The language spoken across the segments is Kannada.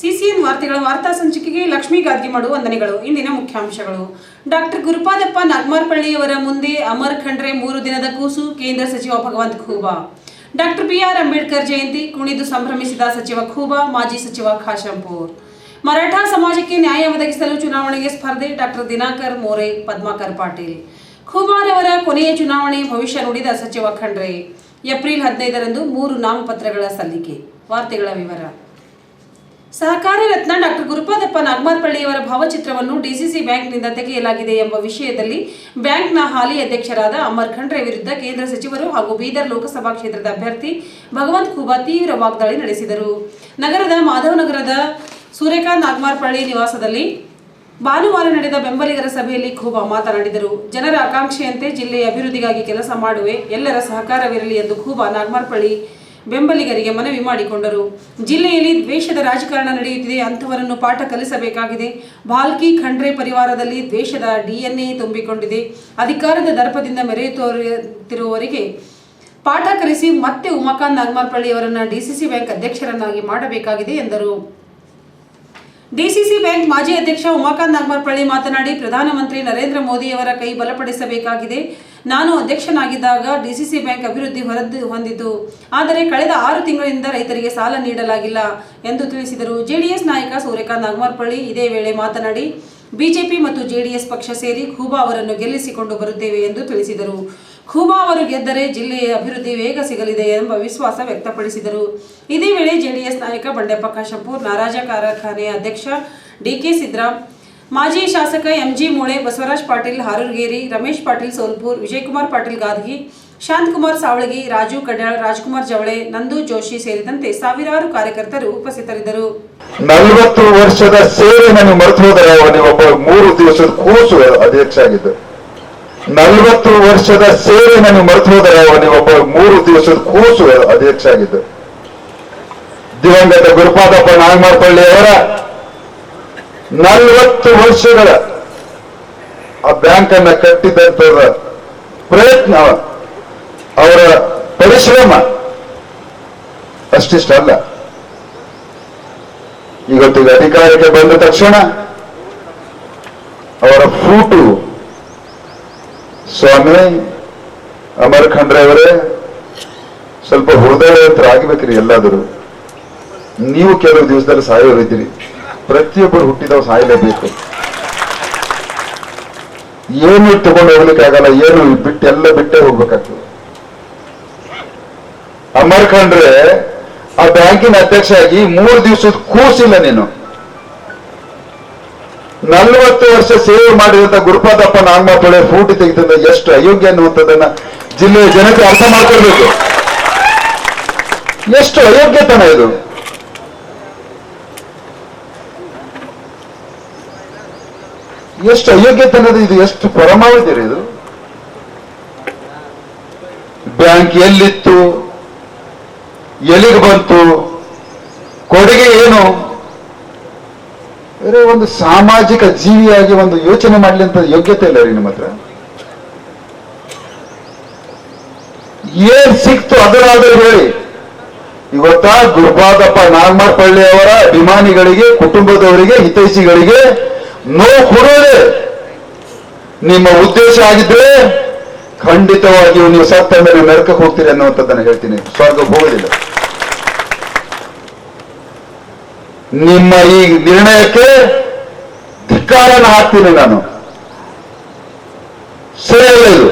ಸಿಸಿಎನ್ ವಾರ್ತೆಗಳ ವಾರ್ತಾ ಸಂಚಿಕೆಗೆ ಲಕ್ಷ್ಮೀ ಗಾದ್ಗಿಮಾಡು ವಂದನೆಗಳು. ಇಂದಿನ ಮುಖ್ಯಾಂಶಗಳು. ಡಾಕ್ಟರ್ ಗುರುಪಾದಪ್ಪ ನಾಗಮಾರ್ಪಳ್ಳಿಯವರ ಮುಂದೆ ಅಮರ್ ಖಂಡ್ರೆ ಮೂರು ದಿನದ ಕೂಸು, ಕೇಂದ್ರ ಸಚಿವ ಭಗವಂತ್ ಖೂಬಾ. ಡಾಕ್ಟರ್ ಬಿಆರ್ ಅಂಬೇಡ್ಕರ್ ಜಯಂತಿ, ಕುಣಿದು ಸಂಭ್ರಮಿಸಿದ ಸಚಿವ ಖೂಬಾ, ಮಾಜಿ ಸಚಿವ ಖಾಶಂಪೂರ್. ಮರಾಠ ಸಮಾಜಕ್ಕೆ ನ್ಯಾಯ ಒದಗಿಸಲು ಚುನಾವಣೆಗೆ ಸ್ಪರ್ಧೆ, ಡಾಕ್ಟರ್ ದಿನಾಕರ್ ಮೋರೆ, ಪದ್ಮಾಕರ್ ಪಾಟೀಲ್. ಖೂಬಾರವರ ಕೊನೆಯ ಚುನಾವಣೆ ಭವಿಷ್ಯ ನುಡಿದ ಸಚಿವ ಖಂಡ್ರೆ. ಏಪ್ರಿಲ್ ಹದಿನೈದರಂದು ಮೂರು ನಾಮಪತ್ರಗಳ ಸಲ್ಲಿಕೆ. ವಾರ್ತೆಗಳ ವಿವರ. ಸಹಕಾರಿ ರತ್ನ ಡಾಕ್ಟರ್ ಗುರುಪಾದಪ್ಪ ನಾಗಮಾರ್ಪಳ್ಳಿಯವರ ಭಾವಚಿತ್ರವನ್ನು ಡಿಸಿಸಿ ಬ್ಯಾಂಕ್ನಿಂದ ತೆಗೆಯಲಾಗಿದೆ ಎಂಬ ವಿಷಯದಲ್ಲಿ ಬ್ಯಾಂಕ್ನ ಹಾಲಿ ಅಧ್ಯಕ್ಷರಾದ ಅಮರ್ ಖಂಡ್ರೆ ವಿರುದ್ಧ ಕೇಂದ್ರ ಸಚಿವರು ಹಾಗೂ ಬೀದರ್ ಲೋಕಸಭಾ ಕ್ಷೇತ್ರದ ಅಭ್ಯರ್ಥಿ ಭಗವಂತ್ ಖೂಬಾ ತೀವ್ರ ವಾಗ್ದಾಳಿ ನಡೆಸಿದರು. ನಗರದ ಮಾಧವನಗರದ ಸೂರ್ಯಕಾಂತ್ ನಾಗಮಾರ್ಪಳ್ಳಿ ನಿವಾಸದಲ್ಲಿ ಭಾನುವಾರ ನಡೆದ ಬೆಂಬಲಿಗರ ಸಭೆಯಲ್ಲಿ ಖೂಬಾ ಮಾತನಾಡಿದರು. ಜನರ ಆಕಾಂಕ್ಷೆಯಂತೆ ಜಿಲ್ಲೆಯ ಅಭಿವೃದ್ಧಿಗಾಗಿ ಕೆಲಸ ಮಾಡುವೆ, ಎಲ್ಲರ ಸಹಕಾರವಿರಲಿ ಎಂದು ಖೂಬಾ ನಾಗಮಾರ್ಪಳ್ಳಿ ಬೆಂಬಲಿಗರಿಗೆ ಮನವಿ ಮಾಡಿಕೊಂಡರು. ಜಿಲ್ಲೆಯಲ್ಲಿ ದ್ವೇಷದ ರಾಜಕಾರಣ ನಡೆಯುತ್ತಿದೆ. ಅಂಥವರನ್ನು ಪಾಠ ಕಲಿಸಬೇಕಾಗಿದೆ. ಭಾಲ್ಕಿ ಖಂಡ್ರೆ ಪರಿವಾರದಲ್ಲಿ ದ್ವೇಷದ ಡಿಎನ್ಎ ತುಂಬಿಕೊಂಡಿದೆ. ಅಧಿಕಾರದ ದರ್ಪದಿಂದ ಮೆರೆಯುತ್ತಿರುವವರಿಗೆ ಪಾಠ ಕಲಿಸಿ ಮತ್ತೆ ಉಮಾಕಾಂತ್ ನಾಗಮಾರ್ಪಳ್ಳಿಯವರನ್ನ ಡಿಸಿಸಿ ಬ್ಯಾಂಕ್ ಅಧ್ಯಕ್ಷರನ್ನಾಗಿ ಮಾಡಬೇಕಾಗಿದೆ ಎಂದರು. ಡಿಸಿಸಿ ಬ್ಯಾಂಕ್ ಮಾಜಿ ಅಧ್ಯಕ್ಷ ಉಮಾಕಾಂತ್ ನಾಗಮಾರ್ಪಳ್ಳಿ ಮಾತನಾಡಿ, ಪ್ರಧಾನಮಂತ್ರಿ ನರೇಂದ್ರ ಮೋದಿಯವರ ಕೈ ಬಲಪಡಿಸಬೇಕಾಗಿದೆ. ನಾನು ಅಧ್ಯಕ್ಷನಾಗಿದ್ದಾಗ ಡಿಸಿಸಿ ಬ್ಯಾಂಕ್ ಅಭಿವೃದ್ಧಿ ಹೊರದ್ದು ಹೊಂದಿತು. ಆದರೆ ಕಳೆದ ಆರು ತಿಂಗಳಿಂದ ರೈತರಿಗೆ ಸಾಲ ನೀಡಲಾಗಿಲ್ಲ ಎಂದು ತಿಳಿಸಿದರು. ಜೆಡಿಎಸ್ ನಾಯಕ ಸೂರ್ಯಕಾಂತ್ ನಾಗಮಾರ್ಪಳ್ಳಿ ಇದೇ ವೇಳೆ ಮಾತನಾಡಿ, ಬಿಜೆಪಿ ಮತ್ತು ಜೆಡಿಎಸ್ ಪಕ್ಷ ಸೇರಿ ಖೂಬಾ ಅವರನ್ನು ಗೆಲ್ಲಿಸಿಕೊಂಡು ಬರುತ್ತೇವೆ ಎಂದು ತಿಳಿಸಿದರು. ಖೂಬಾ ಅವರು ಗೆದ್ದರೆ ಜಿಲ್ಲೆಯ ಅಭಿವೃದ್ಧಿ ವೇಗ ಸಿಗಲಿದೆ ಎಂಬ ವಿಶ್ವಾಸ ವ್ಯಕ್ತಪಡಿಸಿದರು. ಇದೇ ವೇಳೆ ಜೆಡಿಎಸ್ ನಾಯಕ ಬಂಡೆಪ್ಪ ಕಾಶಂಪೂರ್, ನಾರಾಜ ಕಾರ್ಖಾನೆಯ ಅಧ್ಯಕ್ಷ ಡಿಕೆ ಸಿದ್ದರಾಮ್ ಮಾಜಿ ಶಾಸಕ ಎಂಜಿ ಮೂಳೆ, ಬಸವರಾಜ್ ಪಾಟೀಲ್, ಹಾರೂರ್ಗೇರಿ, ರಮೇಶ್ ಪಾಟೀಲ್ ಸೋಲ್ಪುರ್ ವಿಜಯಕುಮಾರ್ ಪಾಟೀಲ್ ಗಾದಗಿ, ಶಾಂತಕುಮಾರ್ ಸಾವಳಗಿ, ರಾಜು ಕಡ್ಯಾಳ್, ರಾಜ್ಕುಮಾರ್ ಜವಳೆ, ನಂದು ಜೋಶಿ ಸೇರಿದಂತೆ ಸಾವಿರಾರು ಕಾರ್ಯಕರ್ತರು ಉಪಸ್ಥಿತರಿದ್ದರು. ನಲವತ್ತು ವರ್ಷದ ಸೇವೆ ನಾನು ಮರೆತು ಹೋದರೆ ಒಬ್ಬ ಮೂರು ದಿವಸದ ಕೂಸು ಅಧ್ಯಕ್ಷ ಆಗಿದ್ದು ನಲವತ್ತು ವರ್ಷದ ಸೇವೆ ನಾನು ಮರೆತು ಹೋದರೆ ಒಬ್ಬ ಮೂರು ದಿವಸದ ಕೂಸು ಅಧ್ಯಕ್ಷ ಆಗಿದ್ದು ದಿವಂಗತ ಗುರುಪಾದಪ್ಪ ನಾಗಮಾರ್ಪಳ್ಳಿ ಅವರ ನಲವತ್ತು ವರ್ಷಗಳ ಆ ಬ್ಯಾಂಕ್ ಅನ್ನ ಕಟ್ಟಿದಂತ ಪ್ರಯತ್ನ, ಅವರ ಪರಿಶ್ರಮ ಅಷ್ಟಿಷ್ಟಲ್ಲ ಇವತ್ತಿಗೆ ಅಧಿಕಾರಕ್ಕೆ ಬಂದ ತಕ್ಷಣ ಅವರ ಫೂಟು ಸ್ವಾಮಿ ಅಮರ್ ಖಂಡ್ರೆ ಅವರೇ, ಸ್ವಲ್ಪ ಹೃದಯವಂತರ ಆಗ್ಬೇಕ್ರಿ ಎಲ್ಲಾದರೂ. ನೀವು ಕೆಲವು ದಿವಸದಲ್ಲಿ ಸಾಯೋರಿದ್ದೀರಿ ಪ್ರತಿಯೊಬ್ಬರು ಹುಟ್ಟಿದವ ಸಾಯಲೇಬೇಕು. ಏನು ತಗೊಂಡು ಹೋಗ್ಲಿಕ್ಕೆ ಆಗಲ್ಲ, ಏನು ಬಿಟ್ಟು ಎಲ್ಲ ಬಿಟ್ಟೇ ಹೋಗ್ಬೇಕಾಗ್ತದೆ. ಅಮರ್ ಖಂಡ್ರೆ ಆ ಬ್ಯಾಂಕಿನ ಅಧ್ಯಕ್ಷ ಆಗಿ ಮೂರು ದಿವಸದ ಕೂಸಿಲ್ಲ ನೀನು. ನಲ್ವತ್ತು ವರ್ಷ ಸೇವೆ ಮಾಡಿದಂತ ಗುರುಪಾದಪ್ಪ ನಾಗಮಾಪಳೆ ಫೂಟಿ ತೆಗೆದ ಎಷ್ಟು ಅಯೋಗ್ಯ ಅನ್ನುವಂಥದ್ದನ್ನ ಜಿಲ್ಲೆಯ ಜನತೆ ಅರ್ಥ ಮಾಡ್ಕೊಳ್ಬೇಕು. ಎಷ್ಟು ಅಯೋಗ್ಯತನ ಇದು. ಎಷ್ಟು ಅಯೋಗ್ಯತನದ ಇದು? ಎಷ್ಟು ಪರಮಾವಧಿ ಇದು? ಬ್ಯಾಂಕ್ ಎಲ್ಲಿತ್ತು? ಎಲ್ಲಿಗೆ ಬಂತು? ಕೊಡುಗೆ ಏನು? ಬೇರೆ ಒಂದು ಸಾಮಾಜಿಕ ಜೀವಿಯಾಗಿ ಒಂದು ಯೋಚನೆ ಮಾಡ್ಲಿ ಅಂತ ಯೋಗ್ಯತೆ ಇಲ್ಲ ರೀ ನಿಮ್ಮ ಹತ್ರ. ಏನ್ ಸಿಕ್ತು ಅದರಾದ್ರೂ ಹೇಳಿ. ಇವತ್ತ ಗುರುಪಾದಪ್ಪ ನಾಗಮಾರ್ಪಳ್ಳಿ ಅವರ ಅಭಿಮಾನಿಗಳಿಗೆ, ಕುಟುಂಬದವರಿಗೆ, ಹಿತೈಷಿಗಳಿಗೆ ನೋವು ಕೊಡೋದೇ ನಿಮ್ಮ ಉದ್ದೇಶ ಆಗಿದ್ರೆ ಖಂಡಿತವಾಗಿಯೂ ನೀವು ಸತ್ತ ಮೇಲೆ ನರಕಕ್ಕೆ ಹೋಗ್ತೀರಿ ಅನ್ನುವಂಥದ್ದನ್ನು ಹೇಳ್ತೀನಿ. ಸ್ವರ್ಗ ಹೋಗೋದಿಲ್ಲ ನಿಮ್ಮ ಈ ನಿರ್ಣಯಕ್ಕೆ ಧಿಕ್ಕಾರನ ಹಾಕ್ತೀನಿ ನಾನು. ಸರಿಯಲ್ಲ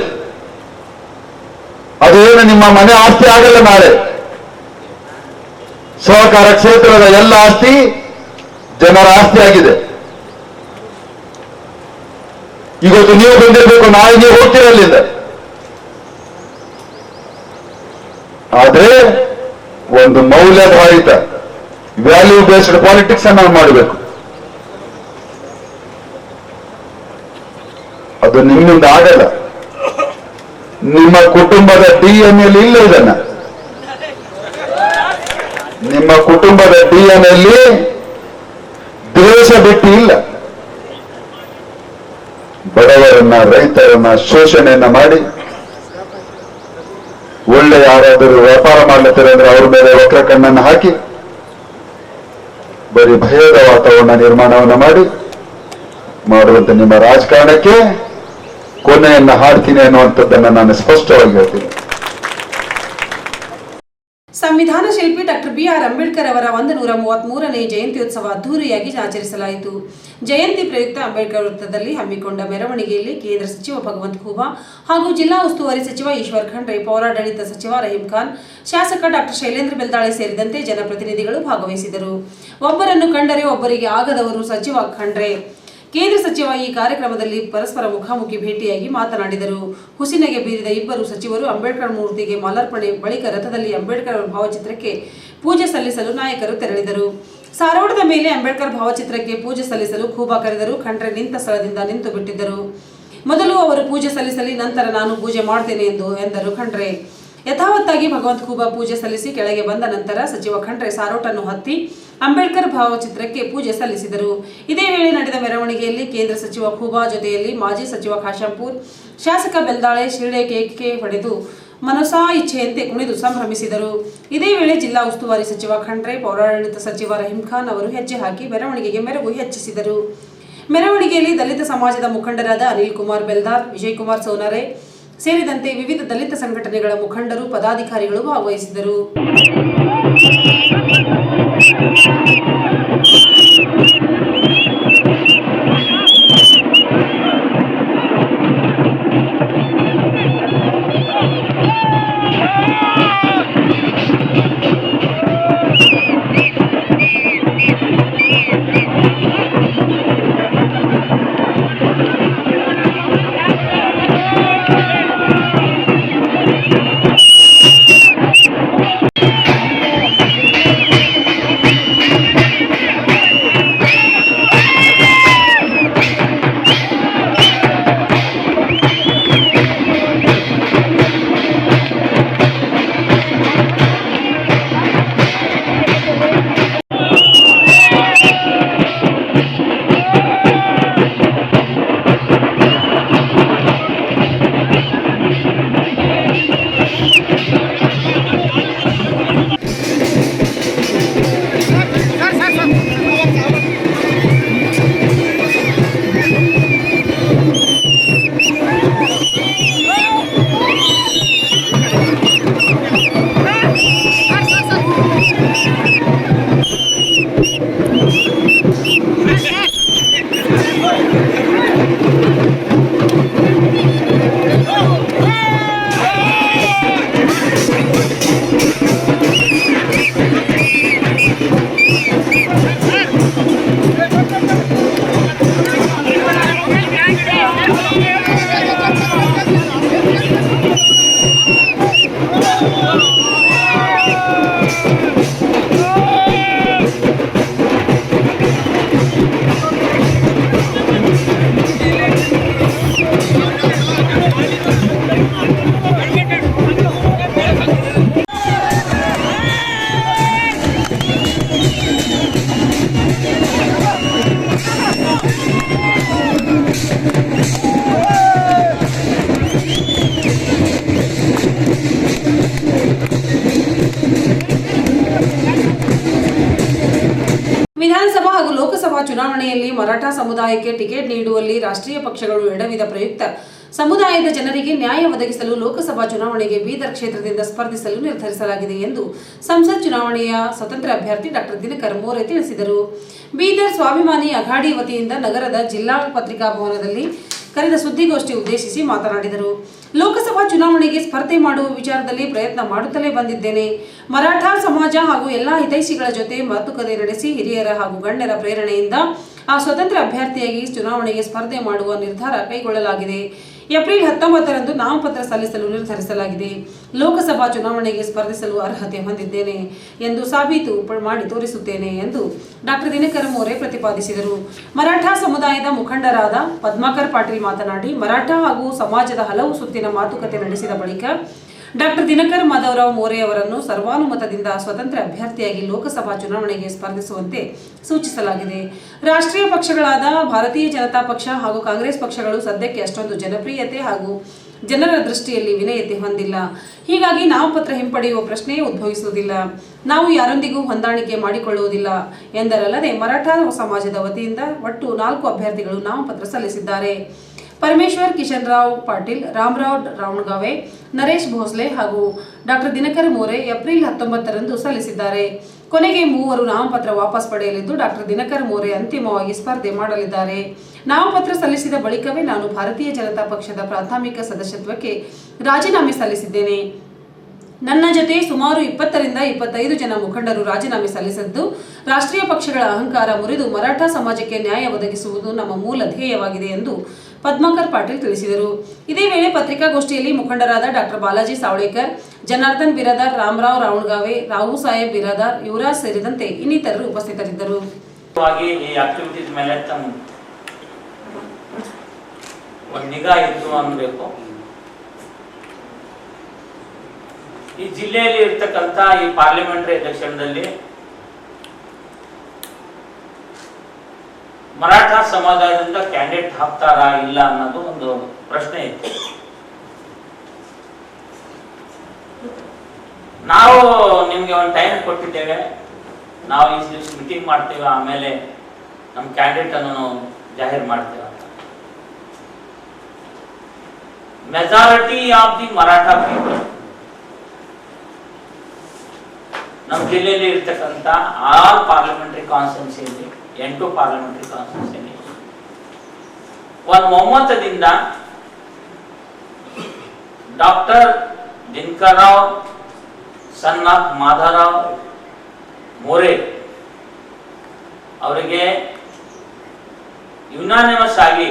ಅದೇನು ನಿಮ್ಮ ಮನೆ ಆಸ್ತಿ ಆಗಲ್ಲ ನಾಳೆ. ಸಹಕಾರ ಕ್ಷೇತ್ರದ ಎಲ್ಲ ಆಸ್ತಿ ಜನರ ಆಸ್ತಿ ಆಗಿದೆ. ಇವತ್ತು ನೀವು ಬಂದಿರಬೇಕು, ನಾಳೆ ನೀವು ಹೋಗ್ತಿರಲಿಲ್ಲ ಆದ್ರೆ ಒಂದು ಮೌಲ್ಯಾಧಾರಿತ ವ್ಯಾಲ್ಯೂ ಬೇಸ್ಡ್ ಪಾಲಿಟಿಕ್ಸ್ ಅನ್ನ ಮಾಡಬೇಕು. ಅದು ನಿಮ್ಮಿಂದ ಆಗಲ್ಲ. ನಿಮ್ಮ ಕುಟುಂಬದ ಡಿ ಎನ್ ಎಲ್ ಇಲ್ಲ ಇದನ್ನ. ನಿಮ್ಮ ಕುಟುಂಬದ ಡಿ ಎನ್ ಅಲ್ಲಿ ದೇಶ ಬಿಟ್ಟು ಇಲ್ಲ. ಬಡವರನ್ನ, ರೈತರನ್ನ ಶೋಷಣೆಯನ್ನ ಮಾಡಿ ಒಳ್ಳೆ ಯಾರಾದರೂ ವ್ಯಾಪಾರ ಮಾಡ್ಲತ್ತಾರೆ ಅಂದ್ರೆ ಅವ್ರ ಮೇಲೆ ವಕ್ರ ಕಣ್ಣನ್ನು ಹಾಕಿ ಬರೀ ಭಯದ ವಾತಾವರಣ ನಿರ್ಮಾಣವನ್ನ ಮಾಡಿ ಮಾಡುವಂತ ನಿಮ್ಮ ರಾಜಕಾರಣಕ್ಕೆ ಕೊನೆಯನ್ನ ಹಾಡ್ತೀನಿ ಅನ್ನುವಂಥದ್ದನ್ನ ನಾನು ಸ್ಪಷ್ಟವಾಗಿ ಹೇಳ್ತೀನಿ. ಸಂವಿಧಾನ ಶಿಲ್ಪಿ ಡಾಕ್ಟರ್ ಬಿ ಆರ್ ಅಂಬೇಡ್ಕರ್ ಅವರ ಒಂದು ನೂರ ಮೂವತ್ಮೂರನೇ ಜಯಂತ್ಯೋತ್ಸವ ಅದ್ದೂರಿಯಾಗಿ ಆಚರಿಸಲಾಯಿತು. ಜಯಂತಿ ಪ್ರಯುಕ್ತ ಅಂಬೇಡ್ಕರ್ ವೃತ್ತದಲ್ಲಿ ಹಮ್ಮಿಕೊಂಡ ಮೆರವಣಿಗೆಯಲ್ಲಿ ಕೇಂದ್ರ ಸಚಿವ ಭಗವಂತ ಖೂಬಾ ಹಾಗೂ ಜಿಲ್ಲಾ ಉಸ್ತುವಾರಿ ಸಚಿವ ಈಶ್ವರ್ ಖಂಡ್ರೆ, ಪೌರಾಡಳಿತ ಸಚಿವ ರಹೀಂ ಖಾನ್, ಶಾಸಕ ಡಾಕ್ಟರ್ ಶೈಲೇಂದ್ರ ಬೆಲ್ದಾಳೆ ಸೇರಿದಂತೆ ಜನಪ್ರತಿನಿಧಿಗಳು ಭಾಗವಹಿಸಿದರು. ಒಬ್ಬರನ್ನು ಕಂಡರೆ ಒಬ್ಬರಿಗೆ ಆಗದವರು ಸಚಿವ ಖಂಡ್ರೆ. ಕೇಂದ್ರ ಸಚಿವ ಈ ಕಾರ್ಯಕ್ರಮದಲ್ಲಿ ಪರಸ್ಪರ ಮುಖಾಮುಖಿ ಭೇಟಿಯಾಗಿ ಮಾತನಾಡಿದರು. ಹುಸಿನಗೆ ಬೀರಿದ ಇಬ್ಬರು ಸಚಿವರು ಅಂಬೇಡ್ಕರ್ ಮೂರ್ತಿಗೆ ಮಾಲಾರ್ಪಣೆ ಬಳಿಕ ರಥದಲ್ಲಿ ಅಂಬೇಡ್ಕರ್ ಭಾವಚಿತ್ರಕ್ಕೆ ಪೂಜೆ ಸಲ್ಲಿಸಲು ನಾಯಕರು ತೆರಳಿದರು. ಸಾರೋಟದ ಮೇಲೆ ಅಂಬೇಡ್ಕರ್ ಭಾವಚಿತ್ರಕ್ಕೆ ಪೂಜೆ ಸಲ್ಲಿಸಲು ಖೂಬಾ ಕರೆದರು. ಖಂಡ್ರೆ ನಿಂತ ಸ್ಥಳದಿಂದ ನಿಂತು ಬಿಟ್ಟಿದ್ದರು. ಮೊದಲು ಅವರು ಪೂಜೆ ಸಲ್ಲಿಸಲಿ, ನಂತರ ನಾನು ಪೂಜೆ ಮಾಡ್ತೇನೆ ಎಂದು ಎಂದರು ಖಂಡ್ರೆ. ಯಥಾವತ್ತಾಗಿ ಭಗವಂತ ಖೂಬಾ ಪೂಜೆ ಸಲ್ಲಿಸಿ ಕೆಳಗೆ ಬಂದ ನಂತರ ಸಚಿವ ಖಂಡ್ರೆ ಸಾರೋಟನ್ನು ಹತ್ತಿ ಅಂಬೇಡ್ಕರ್ ಭಾವಚಿತ್ರಕ್ಕೆ ಪೂಜೆ ಸಲ್ಲಿಸಿದರು. ಇದೇ ವೇಳೆ ನಡೆದ ಮೆರವಣಿಗೆಯಲ್ಲಿ ಕೇಂದ್ರ ಸಚಿವ ಖೂಬಾ ಜೊತೆಯಲ್ಲಿ ಮಾಜಿ ಸಚಿವ ಖಾಶಂಪೂರ್, ಶಾಸಕ ಬೆಲ್ದಾಳೆ, ಶಿರ್ಡೆ ಕೇಕೆ ಹೊಡೆದು ಮನಸಾ ಇಚ್ಛೆಯಂತೆ ಕುಣಿದು ಸಂಭ್ರಮಿಸಿದರು. ಇದೇ ವೇಳೆ ಜಿಲ್ಲಾ ಉಸ್ತುವಾರಿ ಸಚಿವ ಖಂಡ್ರೆ, ಪೌರಾಡಳಿತ ಸಚಿವ ರಹೀಂ ಖಾನ್ ಅವರು ಹೆಜ್ಜೆ ಹಾಕಿ ಮೆರವಣಿಗೆಗೆ ಮೆರವು ಹೆಚ್ಚಿಸಿದರು. ಮೆರವಣಿಗೆಯಲ್ಲಿ ದಲಿತ ಸಮಾಜದ ಮುಖಂಡರಾದ ಅನಿಲ್ ಕುಮಾರ್ ಬೆಲ್ದಾರ್, ವಿಜಯ್ ಕುಮಾರ್ ಸೋನಾರೆ ಸೇರಿದಂತೆ ವಿವಿಧ ದಲಿತ ಸಂಘಟನೆಗಳ ಮುಖಂಡರು, ಪದಾಧಿಕಾರಿಗಳು ಭಾಗವಹಿಸಿದರು. Thank you. ಚುನಾವಣೆಯಲ್ಲಿ ಮರಾಠ ಸಮುದಾಯಕ್ಕೆ ಟಿಕೆಟ್ ನೀಡುವಲ್ಲಿ ರಾಷ್ಟ್ರೀಯ ಪಕ್ಷಗಳು ಎಡವಿದ ಪ್ರಯುಕ್ತ. ಸಮುದಾಯದ ಜನರಿಗೆ ನ್ಯಾಯ ಒದಗಿಸಲು ಲೋಕಸಭಾ ಚುನಾವಣೆಗೆ ಬೀದರ್ ಕ್ಷೇತ್ರದಿಂದ ಸ್ಪರ್ಧಿಸಲು ನಿರ್ಧರಿಸಲಾಗಿದೆ ಎಂದು ಸಂಸತ್ ಚುನಾವಣೆಯ ಸ್ವತಂತ್ರ ಅಭ್ಯರ್ಥಿ ಡಾಕ್ಟರ್ ದಿನಕರ್ ಮೋರೆ ತಿಳಿಸಿದರು. ಬೀದರ್ ಸ್ವಾಭಿಮಾನಿ ಅಘಾಡಿ ವತಿಯಿಂದ ನಗರದ ಜಿಲ್ಲಾ ಪತ್ರಿಕಾ ಭವನದಲ್ಲಿ ಕರೆದ ಸುದ್ದಿಗೋಷ್ಠಿ ಉದ್ದೇಶಿಸಿ ಮಾತನಾಡಿದರು. ಲೋಕಸಭಾ ಚುನಾವಣೆಗೆ ಸ್ಪರ್ಧೆ ಮಾಡುವ ವಿಚಾರದಲ್ಲಿ ಪ್ರಯತ್ನ ಮಾಡುತ್ತಲೇ ಬಂದಿದ್ದೇನೆ. ಮರಾಠ ಸಮಾಜ ಹಾಗೂ ಎಲ್ಲಾ ಹಿತೈಷಿಗಳ ಜೊತೆ ಮಾತುಕತೆ ನಡೆಸಿ ಹಿರಿಯರ ಹಾಗೂ ಗಣ್ಯರ ಪ್ರೇರಣೆಯಿಂದ ಆ ಸ್ವತಂತ್ರ ಅಭ್ಯರ್ಥಿಯಾಗಿ ಚುನಾವಣೆಗೆ ಸ್ಪರ್ಧೆ ಮಾಡುವ ನಿರ್ಧಾರ ಕೈಗೊಳ್ಳಲಾಗಿದೆ. ಏಪ್ರಿಲ್ ಹತ್ತೊಂಬತ್ತರಂದು ನಾಮಪತ್ರ ಸಲ್ಲಿಸಲು ನಿರ್ಧರಿಸಲಾಗಿದೆ. ಲೋಕಸಭಾ ಚುನಾವಣೆಗೆ ಸ್ಪರ್ಧಿಸಲು ಅರ್ಹತೆ ಹೊಂದಿದ್ದೇನೆ ಎಂದು ಸಾಬೀತು ಮಾಡಿ ತೋರಿಸುತ್ತೇನೆ ಎಂದು ಡಾಕ್ಟರ್ ದಿನಕರ ಮೋರೆ ಪ್ರತಿಪಾದಿಸಿದರು. ಮರಾಠ ಸಮುದಾಯದ ಮುಖಂಡರಾದ ಪದ್ಮಾಕರ್ ಪಾಟೀಲ್ ಮಾತನಾಡಿ, ಮರಾಠ ಹಾಗೂ ಸಮಾಜದ ಹಲವು ಸುತ್ತಿನ ಮಾತುಕತೆ ನಡೆಸಿದ ಬಳಿಕ ಡಾಕ್ಟರ್ ದಿನಕರ್ ಮಾಧವರಾವ್ ಮೋರೆ ಅವರನ್ನು ಸರ್ವಾನುಮತದಿಂದ ಸ್ವತಂತ್ರ ಅಭ್ಯರ್ಥಿಯಾಗಿ ಲೋಕಸಭಾ ಚುನಾವಣೆಗೆ ಸ್ಪರ್ಧಿಸುವಂತೆ ಸೂಚಿಸಲಾಗಿದೆ. ರಾಷ್ಟ್ರೀಯ ಪಕ್ಷಗಳಾದ ಭಾರತೀಯ ಜನತಾ ಪಕ್ಷ ಹಾಗೂ ಕಾಂಗ್ರೆಸ್ ಪಕ್ಷಗಳು ಸದ್ಯಕ್ಕೆ ಅಷ್ಟೊಂದು ಜನಪ್ರಿಯತೆ ಹಾಗೂ ಜನರ ದೃಷ್ಟಿಯಲ್ಲಿ ವಿನಯತೆ ಹೊಂದಿಲ್ಲ. ಹೀಗಾಗಿ ನಾಮಪತ್ರ ಹಿಂಪಡೆಯುವ ಪ್ರಶ್ನೆಯೇ ಉದ್ಭವಿಸುವುದಿಲ್ಲ. ನಾವು ಯಾರೊಂದಿಗೂ ಹೊಂದಾಣಿಕೆ ಮಾಡಿಕೊಳ್ಳುವುದಿಲ್ಲ ಎಂದರಲ್ಲದೆ ಮರಾಠ ಸಮಾಜದ ವತಿಯಿಂದ ಒಟ್ಟು ನಾಲ್ಕು ಅಭ್ಯರ್ಥಿಗಳು ನಾಮಪತ್ರ ಸಲ್ಲಿಸಿದ್ದಾರೆ. ಪರಮೇಶ್ವರ್, ಕಿಶನ್ ರಾವ್ ಪಾಟೀಲ್, ರಾಮರಾವ್ ರಾವಣಗಾವೆ, ನರೇಶ್ ಭೋಸ್ಲೆ ಹಾಗೂ ಡಾಕ್ಟರ್ ದಿನಕರ ಮೋರೆ ಏಪ್ರಿಲ್ ಹತ್ತೊಂಬತ್ತರಂದು ಸಲ್ಲಿಸಿದ್ದಾರೆ. ಕೊನೆಗೆ ಮೂವರು ನಾಮಪತ್ರ ವಾಪಸ್ ಪಡೆಯಲಿದ್ದು ಡಾಕ್ಟರ್ ದಿನಕರ ಮೋರೆ ಅಂತಿಮವಾಗಿ ಸ್ಪರ್ಧೆ ಮಾಡಲಿದ್ದಾರೆ. ನಾಮಪತ್ರ ಸಲ್ಲಿಸಿದ ಬಳಿಕವೇ ನಾನು ಭಾರತೀಯ ಜನತಾ ಪಕ್ಷದ ಪ್ರಾಥಮಿಕ ಸದಸ್ಯತ್ವಕ್ಕೆ ರಾಜೀನಾಮೆ ಸಲ್ಲಿಸಿದ್ದೇನೆ. ನನ್ನ ಜೊತೆ ಸುಮಾರು ಇಪ್ಪತ್ತರಿಂದ ಇಪ್ಪತ್ತೈದು ಜನ ಮುಖಂಡರು ರಾಜೀನಾಮೆ ಸಲ್ಲಿಸಿದ್ದು, ರಾಷ್ಟ್ರೀಯ ಪಕ್ಷಗಳ ಅಹಂಕಾರ ಮುರಿದು ಮರಾಠ ಸಮಾಜಕ್ಕೆ ನ್ಯಾಯ ಒದಗಿಸುವುದು ನಮ್ಮ ಮೂಲ ಧ್ಯೇಯವಾಗಿದೆ ಎಂದು ಪದ್ಮಾಕರ್ ಪಾಟೀಲ್ ತಿಳಿಸಿದರು. ಇದೇ ವೇಳೆ ಪತ್ರಿಕಾಗೋಷ್ಠಿಯಲ್ಲಿ ಮುಖಂಡರಾದ ಡಾಕ್ಟರ್ ಬಾಲಾಜಿ ಸಾವಳೇಕರ್, ಜನಾರ್ದನ್ ಬಿರಾದಾರ್, ರಾಮರಾವ್ ರಾವಣಗಾವೆ ರಾವು ಸಾಹೇಬ್ ಬಿರಾದಾರ್, ಯುವರಾಜ್ ಸೇರಿದಂತೆ ಇನ್ನಿತರರು ಉಪಸ್ಥಿತರಿದ್ದರು. ಈ ಜಿಲ್ಲೆಯಲ್ಲಿ ಇರ್ತಕ್ಕಂಥ ಈ ಪಾರ್ಲಿಮೆಂಟರಿ ಎಲೆಕ್ಷನ್ದಲ್ಲಿ ಮರಾಠ ಸಮಾಜದಿಂದ ಕ್ಯಾಂಡಿಡೇಟ್ ಹಾಕ್ತಾರಾ ಇಲ್ಲ ಅನ್ನೋದು ಒಂದು ಪ್ರಶ್ನೆ ಇತ್ತು. ನಾವು ನಿಮ್ಗೆ ಒಂದು ಟೈಮ್ ಕೊಟ್ಟಿದ್ದೇವೆ. ನಾವು ಈ ದಿವಸ ಮೀಟಿಂಗ್ ಮಾಡ್ತೇವೆ, ಆಮೇಲೆ ನಮ್ಮ ಕ್ಯಾಂಡಿಡೇಟ್ ಅನ್ನು ಜಾಹೀರ್ ಮಾಡ್ತೇವೆ majority of the Maratha people ನಮ್ಮ ಜಿಲ್ಲೆಯಲ್ಲಿ ಇರ್ತಕ್ಕಂಥ ಆಲ್ ಪಾರ್ಲಿಮೆಂಟರಿ ಕಾನ್ಸ್ಟಿಟ್ಯೂನ್ಸಿಯಲ್ಲಿ ಎಂಟು ಪಾರ್ಲಿಮೆಂಟರಿ ಕಾನ್ಸ್ಟಿಟ್ಯೂಷನ್ ಒಂದು ಒಮ್ಮತದಿಂದ doctor Dinakarrao son of Madhavrao More ಅವರಿಗೆ ಯುನಾನಿಮಸ್ ಆಗಿ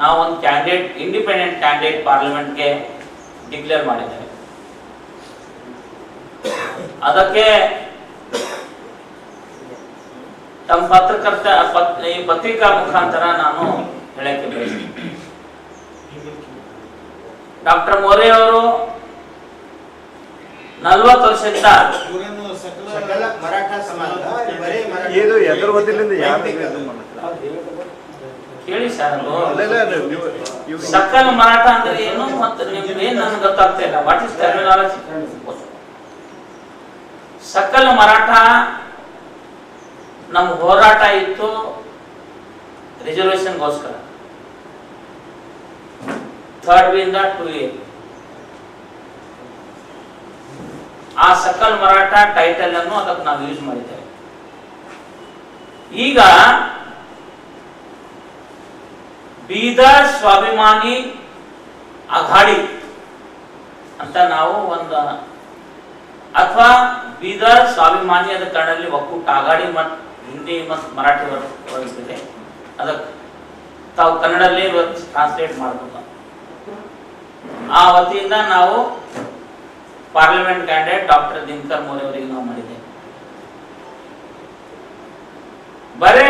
ನಾವು ಒಂದು ಕ್ಯಾಂಡಿಡೇಟ್ ಇಂಡಿಪೆಂಡೆಂಟ್ ಕ್ಯಾಂಡಿಡೇಟ್ ಪಾರ್ಲಿಮೆಂಟ್ಗೆ ಡಿಕ್ಲೇರ್ ಮಾಡಿದ್ದೇವೆ. ಅದಕ್ಕೆ ತಮ್ಮ ಪತ್ರಕರ್ತ ಪತ್- ಈ ಪತ್ರಿಕಾ ಮುಖಾಂತರ ನಾನು ಹೇಳಕ್ಕೆ ಬಯಸ್ತೀನಿ. ಡಾಕ್ಟರ್ ಮೋರೆ ಅವರು ನಲ್ವತ್ತು ವರ್ಷದಿಂದ ಕೇಳಿ ಸರ್ ಸಕಲ ಮರಾಠ ಅಂದ್ರೆ ಏನು ಮತ್ತೆ ನಿಮ್ಗೆ ಏನ್ ನನ್ಗೆ ಗೊತ್ತಾಗ್ತಾ ಇಲ್ಲ? ವಾಟ್ ಇಸ್ ಟರ್ಮಿನಾಲಜಿ ಸಕಲ ಮರಾಠ ನಮ್ಮ ಹೋರಾಟ ಇತ್ತು ರಿಸರ್ವೇಶನ್ಗೋಸ್ಕರ ಥರ್ಡ್ ಬಿಂದ ಟು ಎ ಆ ಸಕಲ್ ಮರಾಠ ಟೈಟಲ್ ಅನ್ನು ಅದಕ್ಕೆ ನಾವು ಯೂಸ್ ಮಾಡಿದ್ದೇವೆ. ಈಗ ಬೀದರ್ ಸ್ವಾಭಿಮಾನಿ ಅಘಾಡಿ ಅಂತ ನಾವು ಒಂದು ಅಥವಾ ಬೀದರ್ ಸ್ವಾಭಿಮಾನಿ ಅದ ಕನ್ನಡದಲ್ಲಿ ಒಕ್ಕೂಟ ಅಘಾಡಿ ಹಿಂದಿ ಮತ್ತು ಮರಾಠಿ ವರ್ಗವಿದೆ ಅದಕ್ಕೆ ತಾವು ಕನ್ನಡದಲ್ಲಿ ಟ್ರಾನ್ಸ್ಲೇಟ್ ಮಾಡಬೇಕು. ಆ ವತಿಯಿಂದ ನಾವು parliament candidate doctor Dinakar More ಅವರಿಗೆ ನಾವು ಮಾಡಿದ್ದೇವೆ. ಬರೇ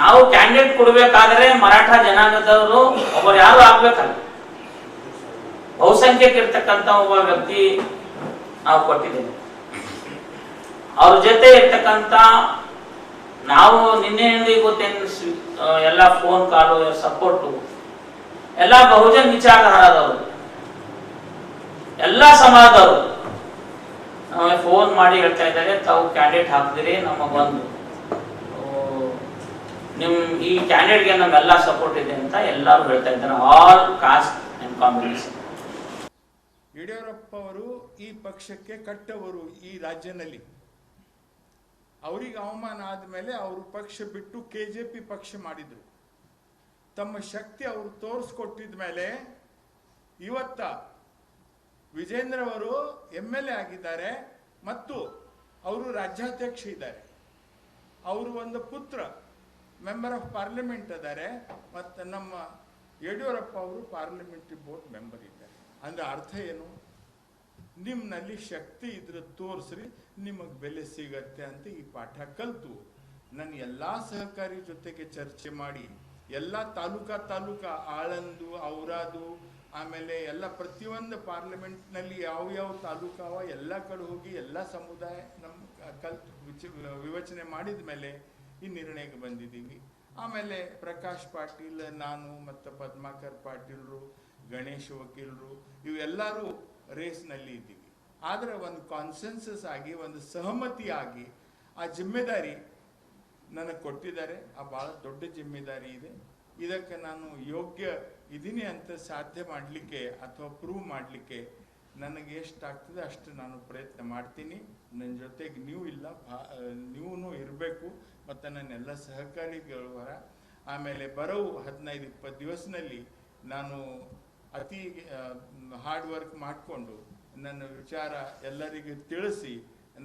ನಾವು ಕ್ಯಾಂಡಿಡೇಟ್ ಕೊಡಬೇಕಾದ್ರೆ ಮರಾಠ ಜನಾಂಗದವರು ಒಬ್ಬರು ಯಾರು ಆಗ್ಬೇಕಲ್ಲ. ಬಹುಸಂಖ್ಯೆ ಇರ್ತಕ್ಕಂಥ ಒಬ್ಬ ವ್ಯಕ್ತಿ ನಾವು ಕೊಟ್ಟಿದ್ದೇವೆ. ಅವ್ರ ಜೊತೆ ಇರ್ತಕ್ಕಂಥ ನಾವು ನಿನ್ನೆ ಗೊತ್ತೇನು ಸ್ವಿ- ಆ, ಎಲ್ಲ ಫೋನ್ ಕಾಲು ಸಪೋರ್ಟು ಎಲ್ಲ ಬಹುಜನ್ ವಿಚಾರಧಾರದವರು. ಎಲ್ಲ ಸಮಾಜದವರು. ನಮಗೆ ಫೋನ್ ಮಾಡಿ ಹೇಳ್ತಾ ಇದ್ದಾರೆ ತಾವು ಕ್ಯಾಂಡಿಡೇಟ್ ಹಾಕಿದಿರಿ ನಮಗೊಂದು ನಿಮ್ ಈ ಕ್ಯಾಂಡಿಡೇಟ್ಗೆ ನಮ್ಮೆಲ್ಲ ಸಪೋರ್ಟ್ ಇದೆ ಅಂತ ಎಲ್ಲರೂ ಹೇಳ್ತಾ ಇದ್ದಾರೆ all caste and combination Yediyurappa ಅವರು ಈ ಪಕ್ಷಕ್ಕೆ ಕಟ್ಟವರು ಈ ರಾಜ್ಯದಲ್ಲಿ. ಅವರಿಗೆ ಅವಮಾನ ಆದಮೇಲೆ ಅವರು ಪಕ್ಷ ಬಿಟ್ಟು ಕೆ ಜೆ ಪಿ ಪಕ್ಷ ಮಾಡಿದ್ರು. ತಮ್ಮ ಶಕ್ತಿ ಅವರು ತೋರಿಸ್ಕೊಟ್ಟಿದ ಮೇಲೆ ಇವತ್ತ ವಿಜೇಂದ್ರ ಅವರು ಎಂ ಎಲ್ ಎ ಆಗಿದ್ದಾರೆ ಮತ್ತು ಅವರು ರಾಜ್ಯಾಧ್ಯಕ್ಷ ಇದ್ದಾರೆ. ಅವರು ಒಂದು ಪುತ್ರ, ಮೆಂಬರ್ ಆಫ್ ಪಾರ್ಲಿಮೆಂಟ್ ಇದ್ದಾರೆ ಮತ್ತು ನಮ್ಮ ಯಡಿಯೂರಪ್ಪ ಅವರು ಪಾರ್ಲಿಮೆಂಟ್ರಿ ಬೋರ್ಡ್ ಮೆಂಬರ್ ಇದ್ದಾರೆ. ಅಂದರೆ ಅರ್ಥ ಏನು? ನಿಮ್ಮನಲ್ಲಿ ಶಕ್ತಿ ಇದ್ರೆ ತೋರಿಸ್ರಿ, ನಿಮಗೆ ಬೆಲೆ ಸಿಗತ್ತೆ ಅಂತ ಈ ಪಾಠ ಕಲಿತು. ನನ್ನ ಎಲ್ಲ ಸಹಕಾರಿ ಜೊತೆಗೆ ಚರ್ಚೆ ಮಾಡಿ, ಎಲ್ಲ ತಾಲೂಕಾ ತಾಲೂಕಾ ಆಳಂದು, ಔರಾದು, ಆಮೇಲೆ ಎಲ್ಲ ಪ್ರತಿಯೊಂದು ಪಾರ್ಲಿಮೆಂಟ್ನಲ್ಲಿ ಯಾವ ಯಾವ ತಾಲೂಕಾವ ಎಲ್ಲ ಕಡೆ ಹೋಗಿ ಎಲ್ಲ ಸಮುದಾಯ ನಮ್ಮ ಕಲ್ತು, ವಿಚ ವಿವಚನೆ ಮಾಡಿದ ಮೇಲೆ ಈ ನಿರ್ಣಯಕ್ಕೆ ಬಂದಿದ್ದೀವಿ. ಆಮೇಲೆ ಪ್ರಕಾಶ್ ಪಾಟೀಲ್, ನಾನು ಮತ್ತು ಪದ್ಮಾಕರ್ ಪಾಟೀಲ್ರು, ಗಣೇಶ್ ವಕೀಲರು, ಇವೆಲ್ಲರೂ ರೇಸ್ನಲ್ಲಿ ಇದ್ದೀವಿ. ಆದರೆ ಒಂದು ಕಾನ್ಸೆನ್ಸಸ್ ಆಗಿ, ಒಂದು ಸಹಮತಿ ಆಗಿ ಆ ಜಿಮ್ಮೆದಾರಿ ನನಗೆ ಕೊಟ್ಟಿದ್ದಾರೆ. ಆ ಭಾಳ ದೊಡ್ಡ ಜಿಮ್ಮೆದಾರಿ ಇದೆ. ಇದಕ್ಕೆ ನಾನು ಯೋಗ್ಯ ಇದ್ದೀನಿ ಅಂತ ಸಾಧ್ಯ ಮಾಡಲಿಕ್ಕೆ ಅಥವಾ ಪ್ರೂವ್ ಮಾಡಲಿಕ್ಕೆ ನನಗೆ ಎಷ್ಟಾಗ್ತದೆ ಅಷ್ಟು ನಾನು ಪ್ರಯತ್ನ ಮಾಡ್ತೀನಿ. ನನ್ನ ಜೊತೆಗೆ ನೀವು ಇಲ್ಲ ಭಾ ನೀವು ಇರಬೇಕು. ಮತ್ತು ನನ್ನೆಲ್ಲ ಸಹಕಾರಿಗಳವರ ಆಮೇಲೆ ಬರೋ ಹದಿನೈದು, ಇಪ್ಪತ್ತು ದಿವಸದಲ್ಲಿ ನಾನು ಅತಿ ಹಾರ್ಡ್ ವರ್ಕ್ ಮಾಡಿಕೊಂಡು ನನ್ನ ವಿಚಾರ ಎಲ್ಲರಿಗೂ ತಿಳಿಸಿ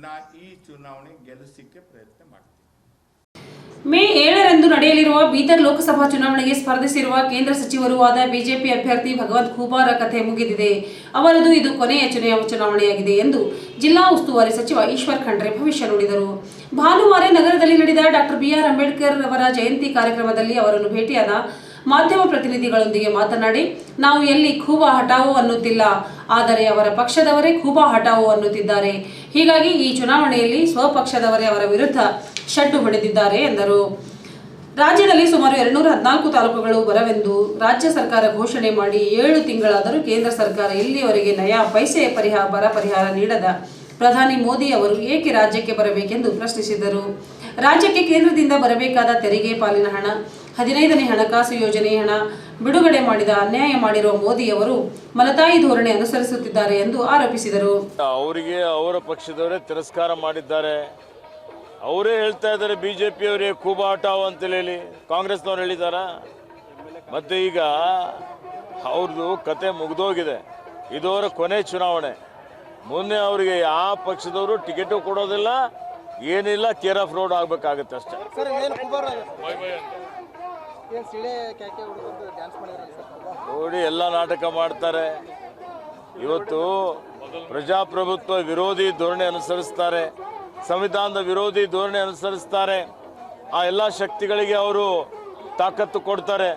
ನಾ ಈ ಚುನಾವಣೆ ಗೆಲ್ಲಿಸಲಿಕ್ಕೆ ಪ್ರಯತ್ನ ಮಾಡ್ತೀನಿ. ಮೇ ಏಳರಂದು ನಡೆಯಲಿರುವ ಬೀದರ್ ಲೋಕಸಭಾ ಚುನಾವಣೆಗೆ ಸ್ಪರ್ಧಿಸಿರುವ ಕೇಂದ್ರ ಸಚಿವರೂ ಆದ ಬಿಜೆಪಿ ಅಭ್ಯರ್ಥಿ ಭಗವಂತ್ ಖೂಬಾರ ಕಥೆ ಮುಗಿದಿದೆ. ಅವರದು ಇದು ಕೊನೆಯ ಚುನಾವ ಚುನಾವಣೆಯಾಗಿದೆ ಎಂದು ಜಿಲ್ಲಾ ಉಸ್ತುವಾರಿ ಸಚಿವ ಈಶ್ವರ್ ಖಂಡ್ರೆ ಭವಿಷ್ಯ ನುಡಿದರು. ಭಾನುವಾರ ನಗರದಲ್ಲಿ ನಡೆದ ಡಾಕ್ಟರ್ ಬಿಆರ್ ಅಂಬೇಡ್ಕರ್ ಅವರ ಜಯಂತಿ ಕಾರ್ಯಕ್ರಮದಲ್ಲಿ ಅವರನ್ನು ಭೇಟಿಯಾದ ಮಾಧ್ಯಮ ಪ್ರತಿನಿಧಿಗಳೊಂದಿಗೆ ಮಾತನಾಡಿ, ನಾವು ಎಲ್ಲಿ ಖೂಬಾ ಹಠಾವು ಅನ್ನುತ್ತಿಲ್ಲ, ಆದರೆ ಅವರ ಪಕ್ಷದವರೇ ಖೂಬಾ ಹಠಾವು ಅನ್ನುತ್ತಿದ್ದಾರೆ. ಹೀಗಾಗಿ ಈ ಚುನಾವಣೆಯಲ್ಲಿ ಸ್ವಪಕ್ಷದವರೇ ಅವರ ವಿರುದ್ಧ ಶಡ್ಡು ಹೊಡೆದಿದ್ದಾರೆ ಎಂದರು. ರಾಜ್ಯದಲ್ಲಿ ಸುಮಾರು ಎರಡ್ನೂರ ಹದಿನಾಲ್ಕು ತಾಲೂಕುಗಳು ಬರವೆಂದು ರಾಜ್ಯ ಸರ್ಕಾರ ಘೋಷಣೆ ಮಾಡಿ ಏಳು ತಿಂಗಳಾದರೂ ಕೇಂದ್ರ ಸರ್ಕಾರ ಇಲ್ಲಿಯವರೆಗೆ ನಯಾ ಪೈಸೆ ಪರಿಹಾರ ಬರ ಪರಿಹಾರ ನೀಡದ ಪ್ರಧಾನಿ ಮೋದಿ ಅವರು ಏಕೆ ರಾಜ್ಯಕ್ಕೆ ಬರಬೇಕೆಂದು ಪ್ರಶ್ನಿಸಿದರು. ರಾಜ್ಯಕ್ಕೆ ಕೇಂದ್ರದಿಂದ ಬರಬೇಕಾದ ತೆರಿಗೆ ಪಾಲಿನ ಹಣ ಹದಿನೈದನೇ ಹಣಕಾಸು ಯೋಜನೆ ಹಣ ಬಿಡುಗಡೆ ಮಾಡಿದ ಅನ್ಯಾಯ ಮಾಡಿರುವ ಮೋದಿಯವರು ಮಲತಾಯಿ ಧೋರಣೆ ಅನುಸರಿಸುತ್ತಿದ್ದಾರೆ ಎಂದು ಆರೋಪಿಸಿದರು. ಅವರಿಗೆ ಅವರ ಪಕ್ಷದವರೇ ತಿರಸ್ಕಾರ ಮಾಡಿದ್ದಾರೆ. ಅವರೇ ಹೇಳ್ತಾ ಇದ್ದಾರೆ ಬಿ ಜೆ ಪಿಯವರೇ ಅಂತ ಹಟಾವ್ ಅಂತೇಳಿ ಹೇಳಿ. ಕಾಂಗ್ರೆಸ್ನವ್ರು ಹೇಳಿದಾರ? ಮತ್ತೆ ಈಗ ಅವ್ರದ್ದು ಕತೆ ಮುಗಿದೋಗಿದೆ. ಇದು ಅವರ ಕೊನೆ ಚುನಾವಣೆ. ಮುಂದೆ ಅವರಿಗೆ ಯಾವ ಪಕ್ಷದವರು ಟಿಕೆಟು ಕೊಡೋದಿಲ್ಲ ಏನಿಲ್ಲ ಕೇರ್ ಆಫ್ ರೋಡ್ ಆಗ್ಬೇಕಾಗತ್ತೆ ಅಷ್ಟೇ. ನೋಡಿ, ಎಲ್ಲ ನಾಟಕ ಮಾಡ್ತಾರೆ. ಇವತ್ತು ಪ್ರಜಾಪ್ರಭುತ್ವ ವಿರೋಧಿ ಧೋರಣೆ ಅನುಸರಿಸ್ತಾರೆ. ಸಂವಿಧಾನದ ವಿರೋಧಿ ಧೋರಣೆ ಅನುಸರಿಸ್ತಾರೆ. ಆ ಎಲ್ಲ ಶಕ್ತಿಗಳಿಗೆ ಅವರು ತಾಕತ್ತು ಕೊಡ್ತಾರೆ.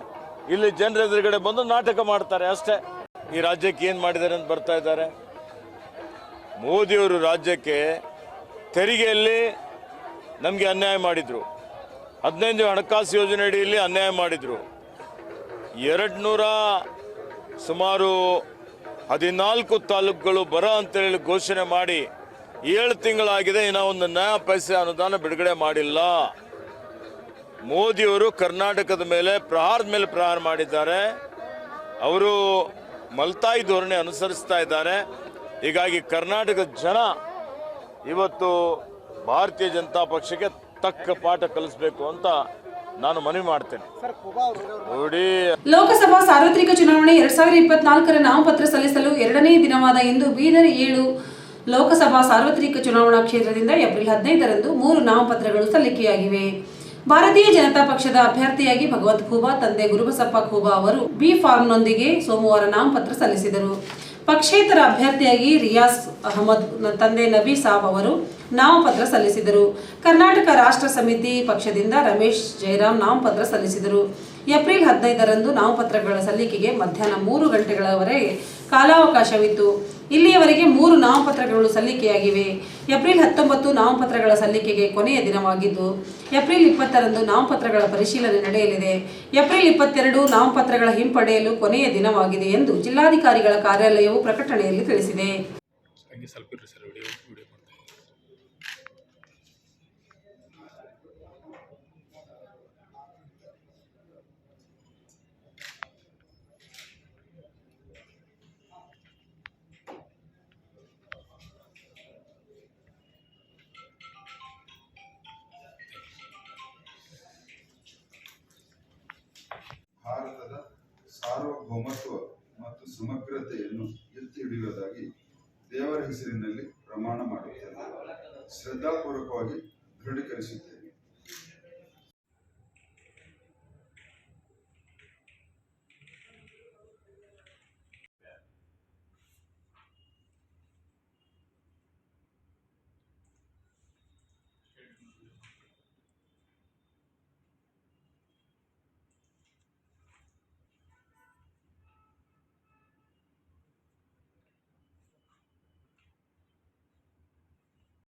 ಇಲ್ಲಿ ಜನರ ಎದುರುಗಡೆ ಬಂದು ನಾಟಕ ಮಾಡ್ತಾರೆ ಅಷ್ಟೇ. ಈ ರಾಜ್ಯಕ್ಕೆ ಏನು ಮಾಡಿದ್ದಾರೆ ಅಂತ ಬರ್ತಾ ಇದ್ದಾರೆ? ಮೋದಿಯವರು ರಾಜ್ಯಕ್ಕೆ ತೆರಿಗೆಯಲ್ಲಿ ನಮಗೆ ಅನ್ಯಾಯ ಮಾಡಿದರು. ಹದಿನೈದು ಹಣಕಾಸು ಯೋಜನೆ ಅಡಿಯಲ್ಲಿ ಅನ್ಯಾಯ ಮಾಡಿದರು. ಎರಡು ನೂರ ಸುಮಾರು ಹದಿನಾಲ್ಕು ತಾಲೂಕುಗಳು ಬರ ಅಂತೇಳಿ ಘೋಷಣೆ ಮಾಡಿ ಏಳು ತಿಂಗಳಾಗಿದೆ, ಇನ್ನ ಒಂದು ನ್ಯಾಯ ಪೈಸೆ ಅನುದಾನ ಬಿಡುಗಡೆ ಮಾಡಿಲ್ಲ. ಮೋದಿಯವರು ಕರ್ನಾಟಕದ ಮೇಲೆ ಪ್ರಹಾರದ ಮೇಲೆ ಪ್ರಹಾರ ಮಾಡಿದ್ದಾರೆ. ಅವರು ಮಲ್ತಾಯಿ ಧೋರಣೆ ಅನುಸರಿಸ್ತಾ ಇದ್ದಾರೆ. ಹೀಗಾಗಿ ಕರ್ನಾಟಕದ ಜನ ಇವತ್ತು ಭಾರತೀಯ ಜನತಾ ಪಕ್ಷಕ್ಕೆ ತಕ್ಕ ಪಾಠ ಕಲಿಸಬೇಕು ಅಂತ ನಾನು ಮನವಿ ಮಾಡ್ತೇನೆ. ಲೋಕಸಭಾ ಸಾರ್ವತ್ರಿಕ ಚುನಾವಣೆ ಎರಡ್ ಸಾವಿರದ ಇಪ್ಪತ್ನಾಲ್ಕರ ನಾಮಪತ್ರ ಸಲ್ಲಿಸಲು ಎರಡನೇ ದಿನವಾದ ಇಂದು ಬೀದರ್ ಏಳು ಲೋಕಸಭಾ ಸಾರ್ವತ್ರಿಕ ಚುನಾವಣಾ ಕ್ಷೇತ್ರದಿಂದ ಏಪ್ರಿಲ್ ಹದಿನೈದರಂದು ಮೂರು ನಾಮಪತ್ರಗಳು ಸಲ್ಲಿಕೆಯಾಗಿವೆ. ಭಾರತೀಯ ಜನತಾ ಪಕ್ಷದ ಅಭ್ಯರ್ಥಿಯಾಗಿ ಭಗವತ್ ಖೂಬಾ ತಂದೆ ಗುರುಬಸಪ್ಪ ಖೂಬಾ ಅವರು ಬಿ ಫಾರ್ಮ್ನೊಂದಿಗೆ ಸೋಮವಾರ ನಾಮಪತ್ರ ಸಲ್ಲಿಸಿದರು. ಪಕ್ಷೇತರ ಅಭ್ಯರ್ಥಿಯಾಗಿ ರಿಯಾಸ್ ಅಹಮದ್ ತಂದೆ ನಬಿ ಸಾಬ್ ಅವರು ನಾಮಪತ್ರ ಸಲ್ಲಿಸಿದರು. ಕರ್ನಾಟಕ ರಾಷ್ಟ್ರ ಸಮಿತಿ ಪಕ್ಷದಿಂದ ರಮೇಶ್ ಜಯರಾಮ್ ನಾಮಪತ್ರ ಸಲ್ಲಿಸಿದರು. ಏಪ್ರಿಲ್ ಹದಿನೈದರಂದು ನಾಮಪತ್ರಗಳ ಸಲ್ಲಿಕೆಗೆ ಮಧ್ಯಾಹ್ನ ಮೂರು ಗಂಟೆಗಳವರೆಗೆ ಕಾಲಾವಕಾಶವಿತ್ತು. ಇಲ್ಲಿಯವರೆಗೆ ಮೂರು ನಾಮಪತ್ರಗಳು ಸಲ್ಲಿಕೆಯಾಗಿವೆ. ಏಪ್ರಿಲ್ ಹತ್ತೊಂಬತ್ತು ನಾಮಪತ್ರಗಳ ಸಲ್ಲಿಕೆಗೆ ಕೊನೆಯ ದಿನವಾಗಿದ್ದು, ಏಪ್ರಿಲ್ ಇಪ್ಪತ್ತರಂದು ನಾಮಪತ್ರಗಳ ಪರಿಶೀಲನೆ ನಡೆಯಲಿದೆ. ಏಪ್ರಿಲ್ ಇಪ್ಪತ್ತೆರಡು ನಾಮಪತ್ರಗಳ ಹಿಂಪಡೆಯಲು ಕೊನೆಯ ದಿನವಾಗಿದೆ ಎಂದು ಜಿಲ್ಲಾಧಿಕಾರಿಗಳ ಕಾರ್ಯಾಲಯವು ಪ್ರಕಟಣೆಯಲ್ಲಿ ತಿಳಿಸಿದೆ. ಸಾರ್ವಭೌಮತ್ವ ಮತ್ತು ಸಮಗ್ರತೆಯನ್ನು ಎತ್ತಿ ಹಿಡಿಯುವುದಾಗಿ ದೇವರ ಹೆಸರಿನಲ್ಲಿ ಪ್ರಮಾಣ ಮಾಡುತ್ತೇನೆ ಶ್ರದ್ಧಾಪೂರ್ವಕವಾಗಿ ದೃಢೀಕರಿಸುತ್ತೇನೆ